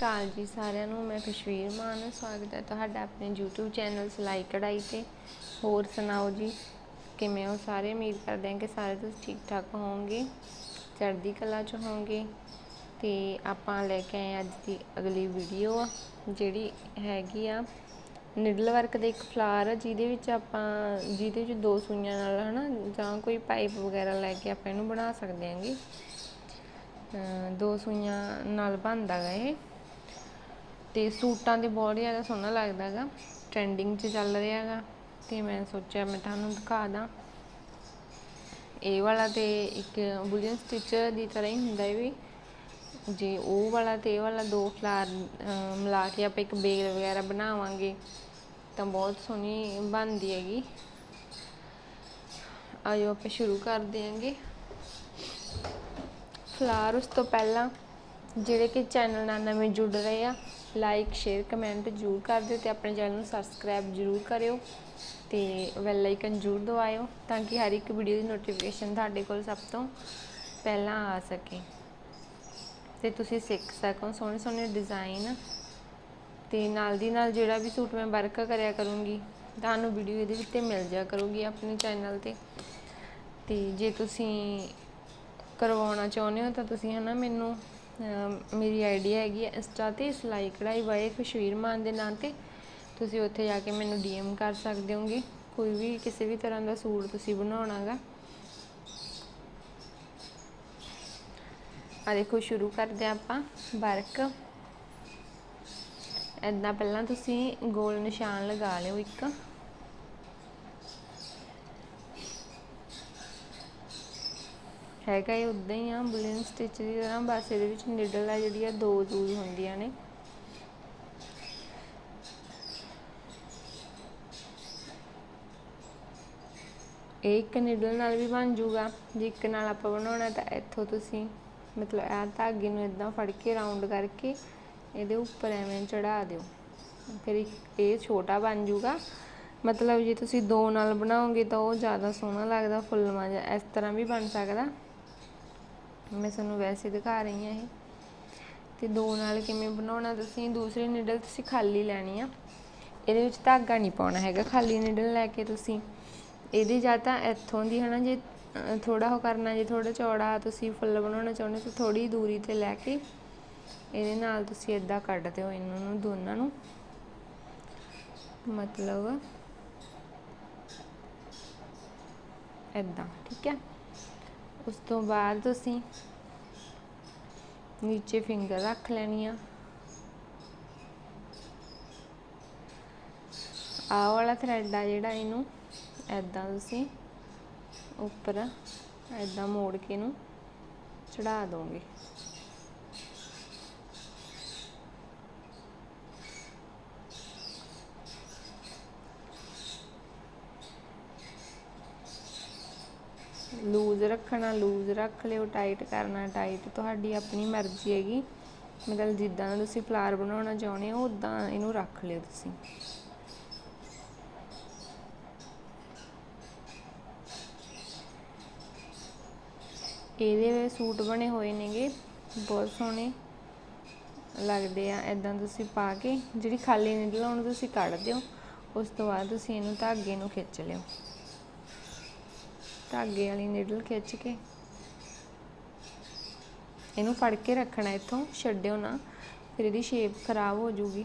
ਅਕਾਲ ਜੀ ਸਾਰਿਆਂ ਨੂੰ, ਮੈਂ ਖੁਸ਼ਵੀਰ ਮਾਨ, ਸਵਾਗਤ ਹੈ ਤੁਹਾਡਾ ਆਪਣੇ YouTube ਚੈਨਲ ਸਲਾਈ ਕਢਾਈ ਤੇ। ਹੋਰ ਸੁਣਾਓ ਜੀ, ਕਿਵੇਂ ਹੋ ਸਾਰੇ? ਉਮੀਦ ਕਰਦੇ ਹਾਂ ਕਿ ਸਾਰੇ ਤੁਸੀਂ ਠੀਕ ਠਾਕ ਹੋਵੋਗੇ, ਚੜ੍ਹਦੀ ਕਲਾ ਚ ਹੋਵੋਗੇ। ਤੇ ਆਪਾਂ ਲੈ ਕੇ ਆਏ ਅੱਜ ਦੀ ਅਗਲੀ ਵੀਡੀਓ ਆ, ਜਿਹੜੀ ਹੈਗੀ ਆ ਨਿਡਲ ਵਰਕ ਦੇ ਇੱਕ ਫਲਾਰ ਆ, ਜਿਹਦੇ ਵਿੱਚ ਆਪਾਂ, ਜਿਹਦੇ 'ਚ ਦੋ ਸੂਈਆਂ ਨਾਲ, ਹਨਾ, ਜਾਂ ਕੋਈ ਪਾਈਪ ਵਗੈਰਾ ਲੈ ਕੇ ਆਪਾਂ ਇਹਨੂੰ ਬਣਾ ਸਕਦੇ ਹਾਂਗੇ। ਦੋ ਸੂਈਆਂ ਨਾਲ ਬਣਦਾ ਗਾ ਇਹ। ਤੇ ਸੂਟਾਂ ਤੇ ਬਹੁਤ ਜ਼ਿਆਦਾ ਸੋਹਣਾ ਲੱਗਦਾ ਹੈਗਾ। ਟ੍ਰੈਂਡਿੰਗ 'ਚ ਚੱਲ ਰਿਹਾ ਹੈਗਾ ਤੇ ਮੈਂ ਸੋਚਿਆ ਮੈਂ ਤੁਹਾਨੂੰ ਦਿਖਾ ਦਾਂ। ਇਹ ਵਾਲਾ ਤੇ ਇੱਕ ਬੁਲੀਅਨ ਸਟਿਚ ਦੀ ਤਰ੍ਹਾਂ ਹੀ ਹੁੰਦਾ ਇਹ ਵੀ। ਜੇ ਉਹ ਵਾਲਾ ਤੇ ਇਹ ਵਾਲਾ ਦੋ ਫਲਾਰ ਮਿਲਾ ਕੇ ਆਪਾਂ ਇੱਕ ਬੇਲ ਵਗੈਰਾ ਬਣਾਵਾਂਗੇ ਤਾਂ ਬਹੁਤ ਸੋਹਣੀ ਬਣਦੀ ਹੈਗੀ। ਆਇਓ ਆਪਾਂ ਸ਼ੁਰੂ ਕਰ ਦਿਆਂਗੇ ਫਲਾਰ ਉਸ ਤੋਂ ਪਹਿਲਾਂ ਜਿਹੜੇ ਕਿ ਚੈਨਲ ਨਾਲ ਨਵੇਂ ਜੁੜ ਰਹੇ ਆ ਲਾਈਕ ਸ਼ੇਅਰ ਕਮੈਂਟ ਜ਼ਰੂਰ ਕਰ ਦਿਓ ਤੇ ਆਪਣੇ ਚੈਨਲ ਨੂੰ ਸਬਸਕ੍ਰਾਈਬ ਜ਼ਰੂਰ ਕਰਿਓ ਤੇ ਬੈਲ ਆਈਕਨ ਜ਼ਰੂਰ ਦਬਾਇਓ ਤਾਂ ਕਿ ਹਰ ਇੱਕ ਵੀਡੀਓ ਦੀ ਨੋਟੀਫਿਕੇਸ਼ਨ ਤੁਹਾਡੇ ਕੋਲ ਸਭ ਤੋਂ ਪਹਿਲਾਂ ਆ ਸਕੇ। ਤੇ ਤੁਸੀਂ ਸਿੱਖ ਸਕੋ, ਸੋਹਣੇ ਸੋਹਣੇ ਡਿਜ਼ਾਈਨ ਤੇ ਨਾਲ ਦੀ ਨਾਲ ਜਿਹੜਾ ਵੀ ਸੂਟ ਮੈਂ ਵਰਕ ਕਰਿਆ ਕਰੂੰਗੀ, ਤੁਹਾਨੂੰ ਵੀਡੀਓ ਇਹਦੇ ਉੱਤੇ ਮਿਲ ਜਾ ਕਰੂਗੀ ਆਪਣੇ ਚੈਨਲ ਤੇ। ਤੇ ਜੇ ਤੁਸੀਂ ਕਰਵਾਉਣਾ ਚਾਹੁੰਦੇ ਹੋ ਤਾਂ ਤੁਸੀਂ ਹਨਾ ਮੈਨੂੰ ਮੇਰੀ ਆਈਡੀ ਹੈਗੀ ਹੈ ਇੰਸਟਾ ਤੇ ਸਿਲਾਈ ਕਢਾਈ ਬਾਏ ਖੁਸ਼ਵੀਰ ਮਾਨ ਦੇ ਨਾਂ ਤੇ। ਤੁਸੀਂ ਉੱਥੇ ਜਾ ਕੇ ਮੈਨੂੰ ਡੀਐਮ ਕਰ ਸਕਦੇ ਹੋਗੇ। ਕੋਈ ਵੀ ਕਿਸੇ ਵੀ ਤਰ੍ਹਾਂ ਦਾ ਸੂਟ ਤੁਸੀਂ ਬਣਾਉਣਾਗਾ। ਆ ਦੇਖੋ, ਸ਼ੁਰੂ ਕਰਦੇ ਹਾਂ ਆਪਾਂ ਵਰਕ। ਐਦਾਂ ਪਹਿਲਾਂ ਤੁਸੀਂ ਗੋਲ ਨਿਸ਼ਾਨ ਲਗਾ ਲਿਓ ਇੱਕ। ਹੈਗਾ ਇਹ ਉਦਾਂ ਹੀ ਆ ਬੁਲੀਨ ਸਟਿਚ ਦੀ ਤਰ੍ਹਾਂ ਬਸ ਇਹਦੇ ਵਿੱਚ ਨਿਡਲ ਆ ਜਿਹੜੀ ਆ, ਦੋ ਯੂਜ਼ ਹੁੰਦੀਆਂ ਨੇ। ਇਹ ਇੱਕ ਨਿਡਲ ਨਾਲ ਵੀ ਬਣ ਜੂਗਾ, ਜੇ ਇੱਕ ਨਾਲ ਆਪਾਂ ਬਣਾਉਣਾ ਤਾਂ ਇੱਥੋਂ ਤੁਸੀਂ ਮਤਲਬ ਇਹ ਧਾਗੇ ਨੂੰ ਇਦਾਂ ਫੜ ਕੇ ਰਾਉਂਡ ਕਰਕੇ ਇਹਦੇ ਉੱਪਰ ਐਵੇਂ ਚੜਾ ਦਿਓ। ਫਿਰ ਇਹ ਛੋਟਾ ਬਣ ਜੂਗਾ। ਮਤਲਬ ਜੇ ਤੁਸੀਂ ਦੋ ਨਾਲ ਬਣਾਓਗੇ ਤਾਂ ਉਹ ਜ਼ਿਆਦਾ ਸੋਹਣਾ ਲੱਗਦਾ, ਫੁੱਲਵਾਂ ਜਾਂ ਇਸ ਤਰ੍ਹਾਂ ਵੀ ਬਣ ਸਕਦਾ। ਮੈਂ ਤੁਹਾਨੂੰ ਵੈਸੇ ਦਿਖਾ ਰਹੀ ਹਾਂ ਇਹ। ਤੇ ਦੋ ਨਾਲ ਕਿਵੇਂ ਬਣਾਉਣਾ ਤੁਸੀਂ, ਦੂਸਰੀ ਨੀਡਲ ਤੁਸੀਂ ਖਾਲੀ ਲੈਣੀ ਆ। ਇਹਦੇ ਵਿੱਚ ਧਾਗਾ ਨਹੀਂ ਪਾਉਣਾ ਹੈਗਾ, ਖਾਲੀ ਨੀਡਲ ਲੈ ਕੇ ਤੁਸੀਂ। ਇਹਦੀ ਜਾਂ ਤਾਂ ਇੱਥੋਂ ਦੀ ਹਨਾ, ਜੇ ਥੋੜਾ ਹੋ ਕਰਨਾ, ਜੇ ਥੋੜਾ ਚੌੜਾ ਤੁਸੀਂ ਫੁੱਲ ਬਣਾਉਣਾ ਚਾਹੁੰਦੇ ਤਾਂ ਥੋੜੀ ਦੂਰੀ ਤੇ ਲੈ ਕੇ ਇਹਦੇ ਨਾਲ ਤੁਸੀਂ ਇਦਾਂ ਕੱਢ ਦਿਓ ਇਹਨਾਂ ਨੂੰ, ਦੋਨਾਂ ਨੂੰ। ਮਤਲਬ ਇਦਾਂ ਠੀਕ ਹੈ? ਉਸ ਤੋਂ ਬਾਅਦ ਤੁਸੀਂ ਨੀਚੇ ਫਿੰਗਰ ਰੱਖ ਲੈਣੀ ਆ। ਆਹ ਵਾਲਾ ਥਰੈਡ ਆ ਜਿਹੜਾ ਇਹਨੂੰ ਐਦਾਂ ਤੁਸੀਂ ਉੱਪਰ ਐਦਾਂ ਮੋੜ ਕੇ ਇਹਨੂੰ ਚੜਾ ਦੋਗੇ। ਲੂਜ਼ ਰੱਖਣਾ ਲੂਜ਼ ਰੱਖ ਲਿਓ ਟਾਈਟ ਕਰਨਾ ਟਾਈਟ ਤੁਹਾਡੀ ਆਪਣੀ ਮਰਜ਼ੀ ਹੈਗੀ। ਮਤਲਬ ਜਿੱਦਾਂ ਦਾ ਤੁਸੀਂ ਫਲਾਰ ਬਣਾਉਣਾ ਚਾਹੁੰਦੇ ਹੋ ਉਦਾਂ ਇਹਨੂੰ ਰੱਖ ਲਿਓ ਤੁਸੀਂ। ਇਹਦੇ ਸੂਟ ਬਣੇ ਹੋਏ ਨੇਗੇ, ਬਹੁਤ ਸੋਹਣੇ ਲੱਗਦੇ ਆ ਇਦਾਂ ਤੁਸੀਂ ਪਾ ਕੇ, ਜਿਹੜੀ ਖਾਲੀ ਨਿਡਲ ਉਹਨੂੰ ਤੁਸੀਂ ਕੱਢ ਦਿਓ, ਉਸ ਤੋਂ ਬਾਅਦ ਤੁਸੀਂ ਇਹਨੂੰ ਧਾਗੇ ਨੂੰ ਖਿੱਚ ਲਿਓ। ਧਾਗੇ ਵਾਲੀ ਨੀਡਲ ਖਿੱਚ ਕੇ। ਇਹਨੂੰ ਫੜ ਕੇ ਰੱਖਣਾ ਇੱਥੋਂ, ਛੱਡਿਓ ਨਾ, ਫਿਰ ਇਹਦੀ ਸ਼ੇਪ ਖਰਾਬ ਹੋ ਜੂਗੀ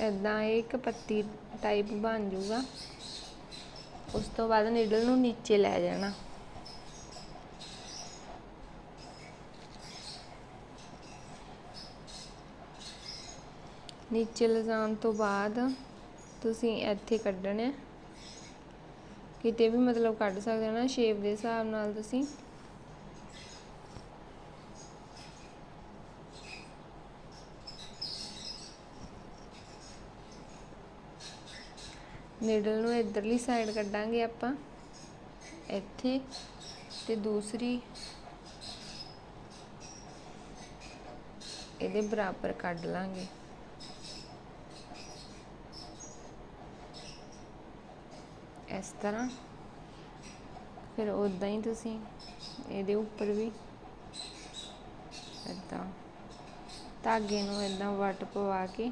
ਇਦਾਂ ਇੱਕ ਪੱਤੀ ਟਾਈਪ ਬਣ ਜੂਗਾ ਤੋਂ ਬਾਅਦ ਨੀਡਲ ਨੂੰ ਨੀਚੇ ਲੈ ਜਾਣਾ। ਨੀਚੇ ਲਿਜਾਣ ਤੋਂ ਬਾਅਦ ਤੁਸੀਂ ਇੱਥੇ ਕੱਢਣਾ ਕਿਤੇ ਵੀ ਮਤਲਬ ਕੱਢ ਸਕਦੇ ਹੋ ਨਾ ਸ਼ੇਪ ਦੇ ਹਿਸਾਬ ਨਾਲ ਤੁਸੀਂ। ਨੀਡਲ ਨੂੰ ਇਧਰਲੀ ਸਾਈਡ ਕੱਢਾਂਗੇ ਆਪਾਂ, ਇੱਥੇ ਤੇ ਦੂਸਰੀ ਇਹਦੇ ਬਰਾਬਰ ਕੱਢ ਲਾਂਗੇ। ਇਸ ਤਰ੍ਹਾਂ, ਫਿਰ ਉਦਾਂ ਹੀ ਤੁਸੀਂ ਇਹਦੇ ਉੱਪਰ ਵੀ ਇਦਾਂ ਧਾਗੇ ਨੂੰ ਇਦਾਂ ਵੱਟ ਪਵਾ ਕੇ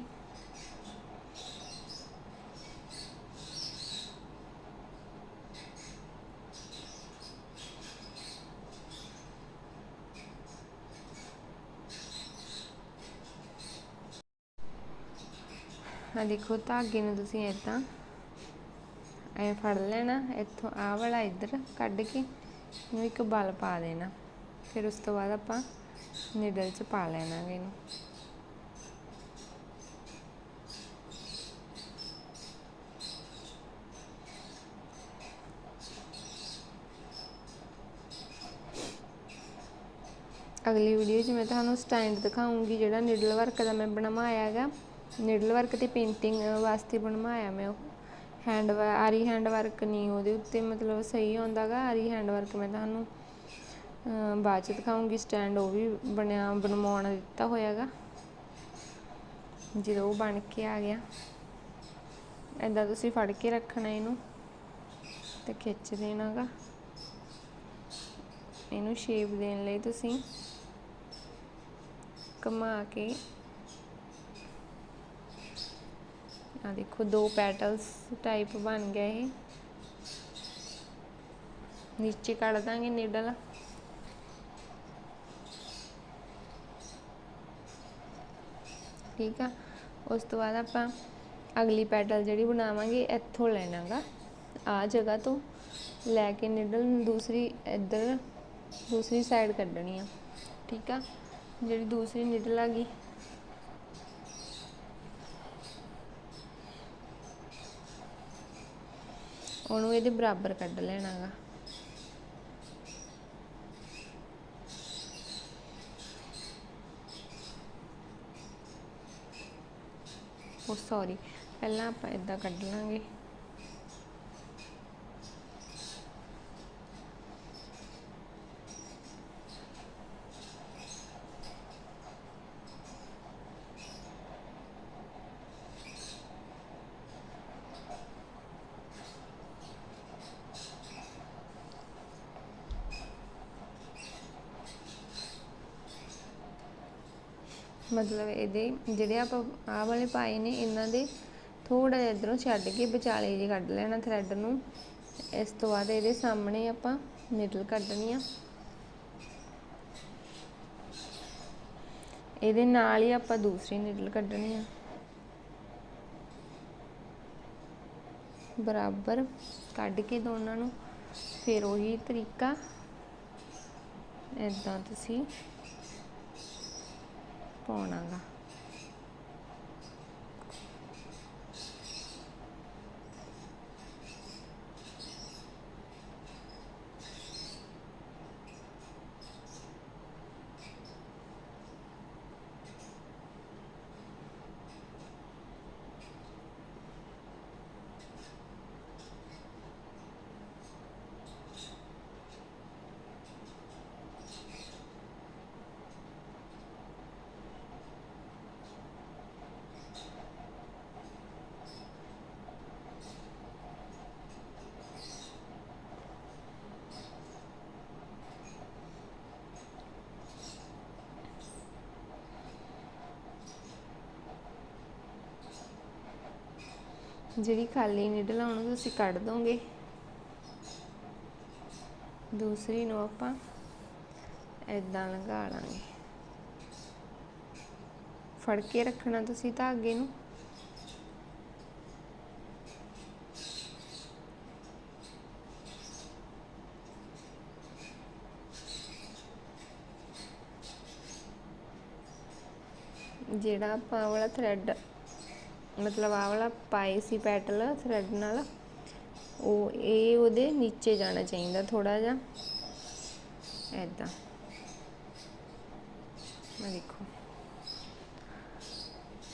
ਆ ਦੇਖੋ, ਧਾਗੇ ਨੂੰ ਤੁਸੀਂ ਇਦਾਂ ਐ ਫੜ ਲੈਣਾ, ਇੱਥੋਂ ਆ ਵਾਲਾ ਇੱਧਰ ਕੱਢ ਕੇ ਇਹਨੂੰ ਇੱਕ ਬਲ ਪਾ ਦੇਣਾ। ਫਿਰ ਉਸ ਤੋਂ ਬਾਅਦ ਆਪਾਂ ਨਿਡਲ 'ਚ ਪਾ ਲੈਣਾ ਇਹਨੂੰ। ਅਗਲੀ ਵੀਡੀਓ 'ਚ ਮੈਂ ਤੁਹਾਨੂੰ ਸਟੈਂਡ ਦਿਖਾਉਂਗੀ ਜਿਹੜਾ ਨਿਡਲ ਵਰਕ ਦਾ ਮੈਂ ਬਣਵਾਇਆ ਹੈਗਾ। ਨਿਡਲ ਵਰਕ ਤੇ ਪੇਂਟਿੰਗ ਵਾਸਤੇ ਬਣਵਾਇਆ ਮੈਂ ਉਹ। ਹੈਂਡ ਆਰੀ ਹੈਂਡ ਵਰਕ ਨਹੀਂ, ਉਹਦੇ ਉੱਤੇ ਮਤਲਬ ਸਹੀ ਆਉਂਦਾਗਾ ਆਰੀ ਹੈਂਡ ਵਰਕ ਮੈਂ ਤੁਹਾਨੂੰ ਅਮ ਬਾਅਦ ਚ ਦਿਖਾਉਂਗੀ, ਸਟੈਂਡ ਉਹ ਵੀ ਬਣਿਆ, ਬਣਵਾਉਣ ਦਿੱਤਾ ਹੋਇਆਗਾ ਜਦੋਂ ਉਹ ਬਣ ਕੇ ਆ ਗਿਆ। ਐਦਾਂ ਤੁਸੀਂ ਫੜ ਕੇ ਰੱਖਣਾ ਇਹਨੂੰ ਤੇ ਖਿੱਚ ਦੇਣਾਗਾ ਇਹਨੂੰ ਸ਼ੇਪ ਦੇਣ ਲਈ ਤੁਸੀਂ ਕਮਾ ਕੇ ਆ ਦੇਖੋ, ਦੋ ਪੈਟਲਸ ਟਾਈਪ ਬਣ ਗਿਆ ਇਹ। ਨੀਚੇ ਕੱਢ ਦਾਂਗੇ ਨੀਡਲ ਠੀਕ ਆ? ਉਸ ਤੋਂ ਬਾਅਦ ਆਪਾਂ ਅਗਲੀ ਪੈਟਲ ਜਿਹੜੀ ਬਣਾਵਾਂਗੇ, ਇੱਥੋਂ ਲੈਣਾਗਾ। ਆ ਜਗ੍ਹਾ ਤੋਂ ਲੈ ਕੇ ਨਿਡਲ ਨੂੰ ਦੂਸਰੀ ਇੱਧਰ, ਦੂਸਰੀ ਸਾਈਡ ਕੱਢਣੀ ਆ। ਠੀਕ ਆ? ਜਿਹੜੀ ਦੂਸਰੀ ਨਿਡਲ ਆ ਗਈ। ਉਹਨੂੰ ਇਹਦੇ ਬਰਾਬਰ ਕੱਢ ਲੈਣਾਗਾ। ਉਹ ਸੌਰੀ ਪਹਿਲਾਂ ਆਪਾਂ ਇਦਾਂ ਕੱਢ ਲਾਂਗੇ। ਮਤਲਬ ਇਹਦੇ ਜਿਹੜੇ ਆਪਾਂ ਆਹ ਵਾਲੇ ਪਾਏ ਨੇ, ਇਹਨਾਂ ਦੇ ਥੋੜਾ ਜਿਹਾ ਇਧਰੋਂ ਛੱਡ ਕੇ ਵਿਚਾਲੇ ਜੇ ਕੱਢ ਲੈਣਾ ਥਰੈਡ ਨੂੰ। ਇਸ ਤੋਂ ਬਾਅਦ ਇਹਦੇ ਸਾਹਮਣੇ ਆਪਾਂ ਨਿਡਲ ਕੱਢਣੀ ਆ। ਇਹਦੇ ਨਾਲ ਹੀ ਆਪਾਂ ਦੂਸਰੀ ਨਿਡਲ ਕੱਢਣੀ ਆ। ਬਰਾਬਰ ਕੱਢ ਕੇ ਦੋਨਾਂ ਨੂੰ। ਫਿਰ ਉਹੀ ਤਰੀਕਾ। ਇਦਾਂ ਤੁਸੀਂ போனாங்க ਜਿਹੜੀ ਖਾਲੀ ਨਿਡਲ ਆ ਉਹਨੂੰ ਤੁਸੀਂ ਕੱਢ ਦੋਗੇ। ਦੂਸਰੀ ਨੂੰ ਆਪਾਂ ਇਦਾਂ ਲੰਘਾ ਲਾਂਗੇ। ਫੜ ਕੇ ਰੱਖਣਾ ਤੁਸੀਂ ਧਾਗੇ ਨੂੰ। ਜਿਹੜਾ ਆਪਾਂ ਵਾਲਾ ਥਰੈਡ ਮਤਲਬ ਆਹ ਵਾਲਾ ਪਾਏ ਸੀ ਪੈਟਲ ਥਰੈਡ ਨਾਲ। ਉਹ, ਇਹ ਉਹਦੇ ਨੀਚੇ ਜਾਣਾ ਚਾਹੀਦਾ ਥੋੜਾ ਜਿਹਾ। ਐਦਾਂ ਮੈਂ ਦੇਖੋ।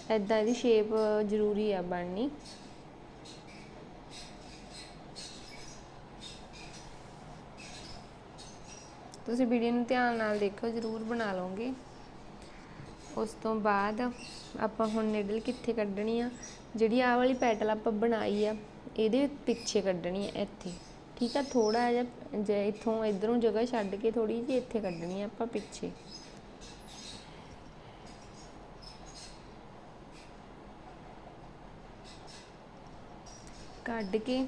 ਐਦਾਂ ਦੀ ਸ਼ੇਪ ਜ਼ਰੂਰੀ ਆ ਬਣਨੀ। ਤੁਸੀਂ ਵੀਡੀਓ ਨੂੰ ਧਿਆਨ ਨਾਲ ਦੇਖੋ, ਜ਼ਰੂਰ ਬਣਾ ਲਓਗੇ। ਉਸ ਤੋਂ ਬਾਅਦ ਆਪਾਂ ਹੁਣ ਨਿਡਲ ਕਿੱਥੇ ਕੱਢਣੀ ਆ? ਜਿਹੜੀ ਆਹ ਵਾਲੀ ਪੈਟਲ ਆਪਾਂ ਬਣਾਈ ਆ, ਇਹਦੇ ਪਿੱਛੇ ਕੱਢਣੀ ਆ, ਇੱਥੇ। ਠੀਕ ਆ ਥੋੜਾ ਜਿਹਾ ਜੇ ਇੱਥੋਂ ਇਧਰੋਂ ਜਗ੍ਹਾ ਛੱਡ ਕੇ ਥੋੜੀ ਜਿਹੀ ਇੱਥੇ ਕੱਢਣੀ ਆ ਆਪਾਂ ਪਿੱਛੇ। ਕੱਢ ਕੇ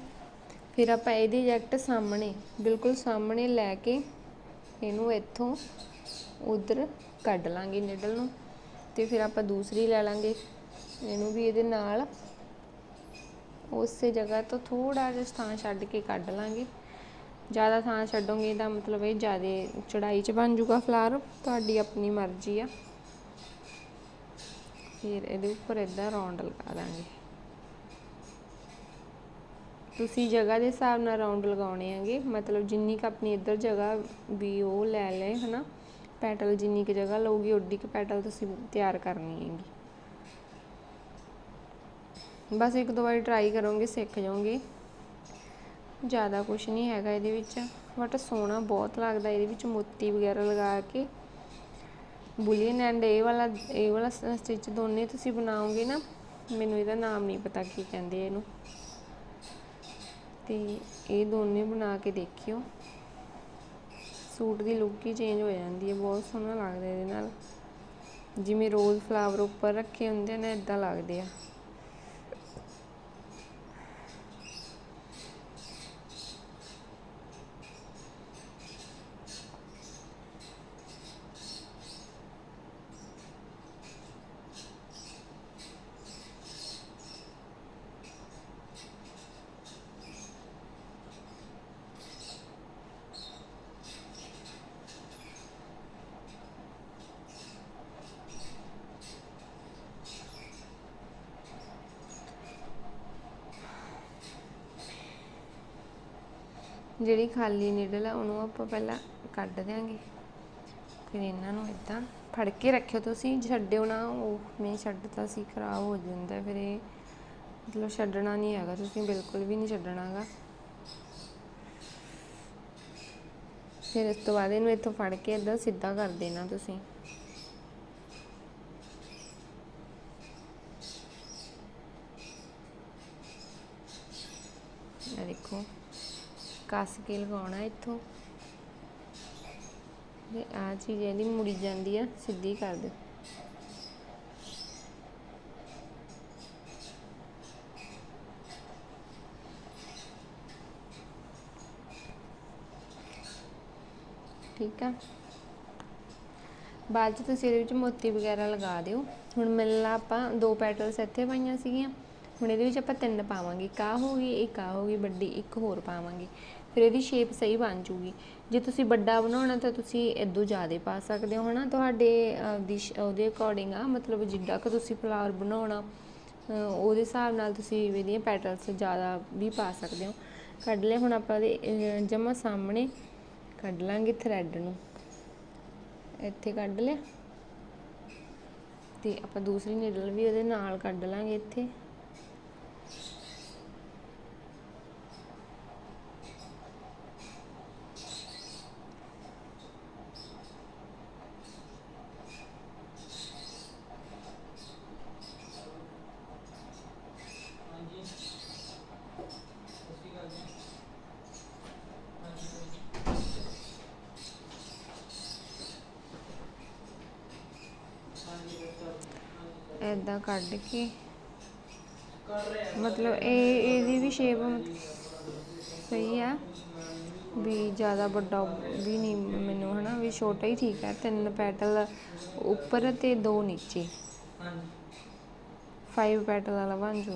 ਫਿਰ ਆਪਾਂ ਇਹਦੇ ਜੈਕਟ ਸਾਹਮਣੇ, ਬਿਲਕੁਲ ਸਾਹਮਣੇ ਲੈ ਕੇ ਇਹਨੂੰ ਇੱਥੋਂ ਉਧਰ ਕੱਢ ਲਾਂਗੇ ਨਿਡਲ ਨੂੰ। ਤੇ ਫਿਰ ਆਪਾਂ ਦੂਸਰੀ ਲੈ ਲਾਂਗੇ। ਇਹਨੂੰ ਵੀ ਇਹਦੇ ਨਾਲ। ਉਸੇ ਜਗ੍ਹਾ ਤੋਂ ਥੋੜਾ ਜਿਹਾ ਥਾਂ ਛੱਡ ਕੇ ਕੱਢ ਲਾਂਗੇ। ਜ਼ਿਆਦਾ ਥਾਂ ਛੱਡੋਗੇ ਤਾਂ ਮਤਲਬ ਇਹ ਜ਼ਿਆਦਾ ਚੜਾਈ 'ਚ ਬਣ ਜਾਊਗਾ ਫਲਾਰ। ਤੁਹਾਡੀ ਆਪਣੀ ਮਰਜ਼ੀ ਆ। ਫਿਰ ਇਹਦੇ ਉੱਪਰ ਇਦਾਂ ਰੌਂਡ ਲਗਾ ਦਾਂਗੇ। ਤੁਸੀਂ ਜਗ੍ਹਾ ਦੇ ਹਿਸਾਬ ਨਾਲ ਰਾਉਂਡ ਲਗਾਉਣੇ ਆਂਗੇ ਮਤਲਬ ਜਿੰਨੀ ਕ ਆਪਣੀ ਇੱਧਰ ਜਗ੍ਹਾ ਵੀ ਉਹ ਲੈ ਲੈ ਹਨਾ। ਪੈਟਲ ਜਿੰਨੀ ਕ ਜਗ੍ਹਾ ਲਊਗੀ, ਓਡੀ ਕ ਪੈਟਲ ਤੁਸੀਂ ਤਿਆਰ ਕਰਨੀ ਹੈਗੀ। ਬਸ ਇੱਕ ਦੋ ਵਾਰੀ ਟਰਾਈ ਕਰੋਗੇ, ਸਿੱਖ ਜਾਓਗੇ। ਜ਼ਿਆਦਾ ਕੁਝ ਨਹੀਂ ਹੈਗਾ ਇਹਦੇ ਵਿੱਚ ਬਟ ਸੋਹਣਾ ਬਹੁਤ ਲੱਗਦਾ ਇਹਦੇ ਵਿੱਚ ਮੋਤੀ ਵਗੈਰਾ ਲਗਾ ਕੇ। ਬੁਲੀਅਨ ਐਂਡ ਇਹ ਵਾਲਾ ਇਹ ਵਾਲਾ ਸਟਿਚ ਦੋਨੇ ਤੁਸੀਂ ਬਣਾਓਗੇ ਨਾ, ਮੈਨੂੰ ਇਹਦਾ ਨਾਮ ਨਹੀਂ ਪਤਾ ਕੀ ਕਹਿੰਦੇ ਇਹਨੂੰ। ਤੇ ਇਹ ਦੋਨੇ ਬਣਾ ਕੇ ਦੇਖਿਓ। ਸੂਟ ਦੀ ਲੁੱਕ ਹੀ ਚੇਂਜ ਹੋ ਜਾਂਦੀ ਹੈ, ਬਹੁਤ ਸੋਹਣਾ ਲੱਗਦਾ ਇਹਦੇ ਨਾਲ। ਜਿਵੇਂ ਰੋਜ਼ ਫਲਾਵਰ ਉੱਪਰ ਰੱਖੇ ਹੁੰਦੇ ਨੇ ਇਦਾਂ ਲੱਗਦੇ ਆ। ਜਿਹੜੀ ਖਾਲੀ ਨੀਡਲ ਆ, ਉਹਨੂੰ ਆਪਾਂ ਪਹਿਲਾਂ ਕੱਢ ਦਿਆਂਗੇ। ਫਿਰ ਇਹਨਾਂ ਨੂੰ ਇਦਾਂ ਫੜ ਕੇ ਰੱਖਿਓ ਤੁਸੀਂ, ਛੱਡਿਓ ਨਾ, ਉਹ ਮੈਂ ਛੱਡਤਾ ਸੀ, ਖਰਾਬ ਹੋ ਜਾਂਦਾ ਫਿਰ ਇਹ ਮਤਲਬ ਛੱਡਣਾ ਨਹੀਂ ਹੈਗਾ, ਤੁਸੀਂ ਬਿਲਕੁਲ ਵੀ ਨਹੀਂ ਛੱਡਣਾਗਾ। ਫਿਰ ਇਸ ਤੋਂ ਬਾਅਦ ਇਹਨੂੰ ਇੱਥੋਂ ਫੜ ਕੇ ਇਦਾਂ ਸਿੱਧਾ ਕਰ ਦੇਣਾ ਤੁਸੀਂ। ਦੇਖੋ। ਕੱਸ ਕੇ ਲਗਾਉਣਾ ਇੱਥੋਂ। ਤੇ ਆ ਚੀਜ਼ ਇਹਦੀ ਮੁੜੀ ਜਾਂਦੀ ਆ, ਸਿੱਧੀ ਕਰ ਦਿਓ। ਠੀਕ ਆ। ਬਾਅਦ ਚ ਤੁਸੀਂ ਇਹਦੇ ਵਿੱਚ ਮੋਤੀ ਵਗੈਰਾ ਲਗਾ ਦਿਓ। ਹੁਣ ਮਿਲਣਾ ਆਪਾਂ ਦੋ ਪੈਟਲਸ ਇੱਥੇ ਪਾਈਆਂ ਸੀਗੀਆਂ। ਹੁਣ ਇਹਦੇ ਵਿੱਚ ਆਪਾਂ ਤਿੰਨ ਪਾਵਾਂਗੇ। ਇੱਕ ਆਹ ਹੋ ਗਈ, ਇੱਕ ਆਹ ਹੋ ਗਈ, ਵੱਡੀ, ਇੱਕ ਹੋਰ ਪਾਵਾਂਗੇ। ਫਿਰ ਇਹਦੀ ਸ਼ੇਪ ਸਹੀ ਬਣ ਜੂਗੀ। ਜੇ ਤੁਸੀਂ ਵੱਡਾ ਬਣਾਉਣਾ ਤਾਂ ਤੁਸੀਂ ਇਦੋਂ ਜ਼ਿਆਦਾ ਪਾ ਸਕਦੇ ਹੋ, ਹਨਾ? ਤੁਹਾਡੇ ਦੀ ਉਹਦੇ ਅਕੋਰਡਿੰਗ ਆ, ਮਤਲਬ ਜਿੱਦਾਂ ਕਿ ਤੁਸੀਂ ਫਲਾਵਰ ਬਣਾਉਣਾ ਉਹਦੇ ਹਿਸਾਬ ਨਾਲ ਤੁਸੀਂ ਇਹਦੀਆਂ ਪੈਟਲਸ ਜ਼ਿਆਦਾ ਵੀ ਪਾ ਸਕਦੇ ਹੋ। ਕੱਢ ਲਿਆ ਹੁਣ ਆਪਾਂ ਇਹਦੇ ਜਮਾ ਸਾਹਮਣੇ ਕੱਢ ਲਾਂਗੇ ਥਰੈਡ ਨੂੰ। ਇੱਥੇ ਕੱਢ ਲਿਆ। ਤੇ ਆਪਾਂ ਦੂਸਰੀ ਨੀਡਲ ਵੀ ਉਹਦੇ ਨਾਲ ਕੱਢ ਲਾਂਗੇ ਇੱਥੇ ਇਦਾਂ ਕੱਢ ਕੇ। ਮਤਲਬ ਇਹ ਇਹਦੀ ਵੀ ਸ਼ੇਪ ਸਹੀ ਆ। ਵੀ ਜ਼ਿਆਦਾ ਵੱਡਾ ਵੀ ਨਹੀਂ ਮੈਨੂੰ ਹਨਾ ਵੀ ਛੋਟਾ ਹੀ ਠੀਕ ਹੈ ਤਿੰਨ ਪੈਟਲ ਉੱਪਰ ਤੇ ਦੋ ਨੀਚੇ। ਫਾਈਵ ਪੈਟਲ ਵਾਲਾ ਬਣ ਜੂ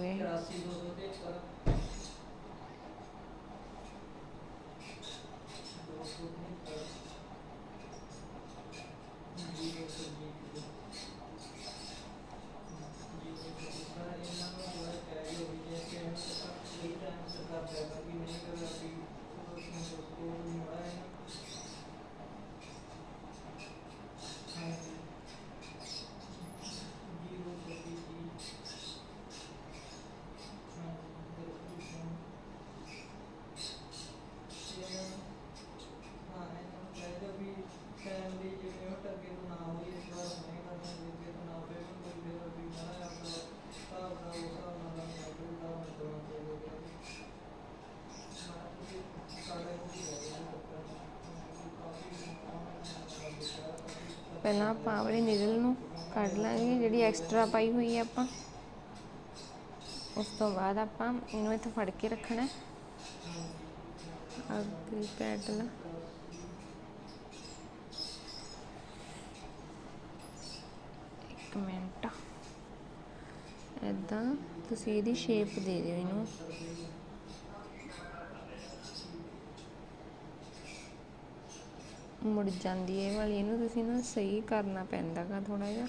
ਪਹਿਲਾਂ ਆਪਾਂ ਆਪਣੇ ਨਿਡਲ ਨੂੰ ਕੱਢ ਲਾਂਗੇ, ਜਿਹੜੀ ਐਕਸਟਰਾ ਪਾਈ ਹੋਈ ਹੈ ਆਪਾਂ। ਉਸ ਤੋਂ ਬਾਅਦ ਆਪਾਂ ਇਹਨੂੰ ਇੱਥੇ ਫੜ ਕੇ ਰੱਖਣਾ। ਹੈ ਅਗਲੀ ਪੈਡਲ ਇੱਕ ਮਿੰਟ। ਇਦਾਂ ਤੁਸੀਂ ਇਹਦੀ ਸ਼ੇਪ ਦੇ ਦਿਓ ਇਹਨੂੰ। ਮੁੜ ਜਾਂਦੀ ਹੈ ਇਹ ਵਾਲੀ, ਇਹਨੂੰ ਤੁਸੀਂ ਨਾ ਸਹੀ ਕਰਨਾ ਪੈਂਦਾ ਗਾ ਥੋੜਾ ਜਿਹਾ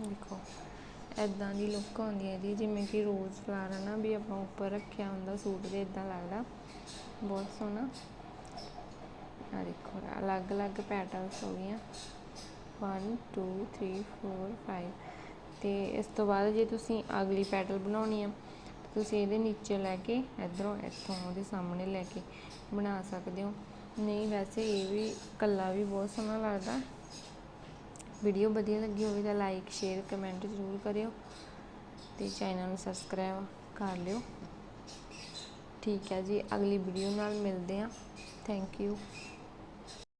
ਦੇਖੋ ਐਦਾਂ ਦੀ ਲੁੱਕ ਆਉਂਦੀ ਹੈ ਜੀ ਜਿਵੇਂ ਕਿ ਰੋਜ਼ ਫਲਾਰ ਹੈ ਨਾ, ਵੀ ਆਪਾਂ ਉੱਪਰ ਰੱਖਿਆ ਹੁੰਦਾ ਸੂਟ ਦੇ ਇਦਾਂ ਲੱਗਦਾ। ਬਹੁਤ ਸੋਹਣਾ। ਆ ਦੇਖੋ ਅਲੱਗ-ਅਲੱਗ ਪੈਟਰਨਸ ਹੋ ਗਈਆਂ। 1 2 3 4 5 ਤੇ ਇਸ ਤੋਂ ਬਾਅਦ ਜੇ ਤੁਸੀਂ ਅਗਲੀ ਪੈਟਲ ਬਣਾਉਣੀ ਆ, ਤੁਸੀਂ ਇਹਦੇ ਨੀਚੇ ਲੈ ਕੇ ਇਧਰੋਂ, ਇੱਥੋਂ ਉਹਦੇ ਸਾਹਮਣੇ ਲੈ ਕੇ ਬਣਾ ਸਕਦੇ ਹੋ। ਨਹੀਂ, ਵੈਸੇ ਇਹ ਵੀ ਕੱਲਾ ਵੀ ਬਹੁਤ ਸੋਹਣਾ ਲੱਗਦਾ। ਵੀਡੀਓ ਵਧੀਆ ਲੱਗੀ ਹੋਵੇ ਤਾਂ ਲਾਈਕ ਸ਼ੇਅਰ ਕਮੈਂਟ ਜ਼ਰੂਰ ਕਰਿਓ ਤੇ ਚੈਨਲ ਨੂੰ ਸਬਸਕ੍ਰਾਈਬ ਕਰ ਲਿਓ। ਠੀਕ ਹੈ ਜੀ, ਅਗਲੀ ਵੀਡੀਓ ਨਾਲ ਮਿਲਦੇ ਹਾਂ। Thank you